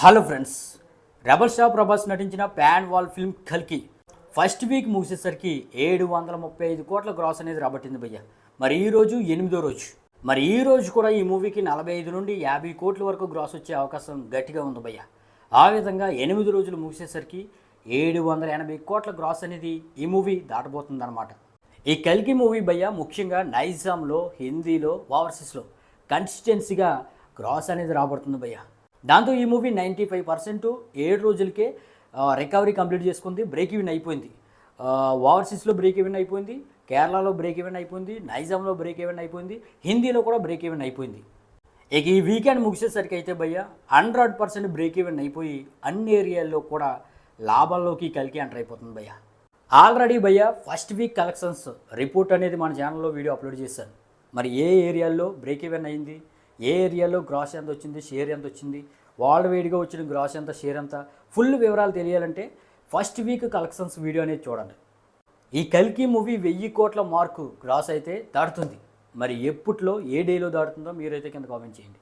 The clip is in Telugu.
హలో ఫ్రెండ్స్ రెబల్ షా ప్రభాస్ నటించిన ప్యాన్ వాల్ ఫిల్మ్ కల్కి ఫస్ట్ వీక్ ముగిసేసరికి ఏడు వందల ముప్పై ఐదు కోట్ల గ్రాస్ అనేది రాబట్టింది భయ్య. మరి ఈ రోజు ఎనిమిదో రోజు. మరి ఈ రోజు కూడా ఈ మూవీకి నలభై ఐదు నుండి యాభై కోట్ల వరకు గ్రాస్ వచ్చే అవకాశం గట్టిగా ఉంది భయ్య. ఆ విధంగా ఎనిమిది రోజులు ముగిసేసరికి ఏడు వందల ఎనభై కోట్ల గ్రాస్ అనేది ఈ మూవీ దాటబోతుందన్నమాట. ఈ కల్కి మూవీ భయ్య ముఖ్యంగా నైజాంలో హిందీలో ఓవర్సీస్లో కన్సిస్టెన్సీగా గ్రాస్ అనేది రాబడుతుంది భయ్య. దాంతో ఈ మూవీ నైంటీ ఫైవ్ పర్సెంట్ ఏడు రోజులకే రికవరీ కంప్లీట్ చేసుకుంది. బ్రేక్ ఈవెన్ అయిపోయింది. ఓవర్సీస్లో బ్రేక్ ఈవెన్ అయిపోయింది. కేరళలో బ్రేక్ ఈవెన్ అయిపోయింది. నైజాంలో బ్రేక్ ఈవెన్ అయిపోయింది. హిందీలో కూడా బ్రేక్ ఈవెన్ అయిపోయింది. ఇక ఈ వీకెండ్ ముగిసేసరికి అయితే భయ్య హండ్రెడ్ పర్సెంట్ బ్రేక్ ఈవెన్ అయిపోయి అన్ని ఏరియాల్లో కూడా లాభాల్లోకి కలిగి ఎంటర్ అయిపోతుంది భయ్య. ఆల్రెడీ భయ్య ఫస్ట్ వీక్ కలెక్షన్స్ రిపోర్ట్ అనేది మన ఛానల్లో వీడియో అప్లోడ్ చేశాను. మరి ఏ ఏరియాల్లో బ్రేక్ ఈవెన్ అయింది? ఏ ఏరియాలో గ్రాస్ ఎంత వచ్చింది షేర్ ఎంత వచ్చింది వరల్డ్ వైడ్గా వచ్చిన గ్రాస్ ఎంత షేర్ ఎంత ఫుల్ వివరాలు తెలియాలంటే ఫస్ట్ వీక్ కలెక్షన్స్ వీడియో అనేది చూడండి. ఈ కల్కి మూవీ వెయ్యి కోట్ల మార్కు గ్రాస్ అయితే దాటుతుంది. మరి ఎప్పట్లో ఏ డేలో దాటుతుందో మీరైతే కింద కామెంట్ చేయండి.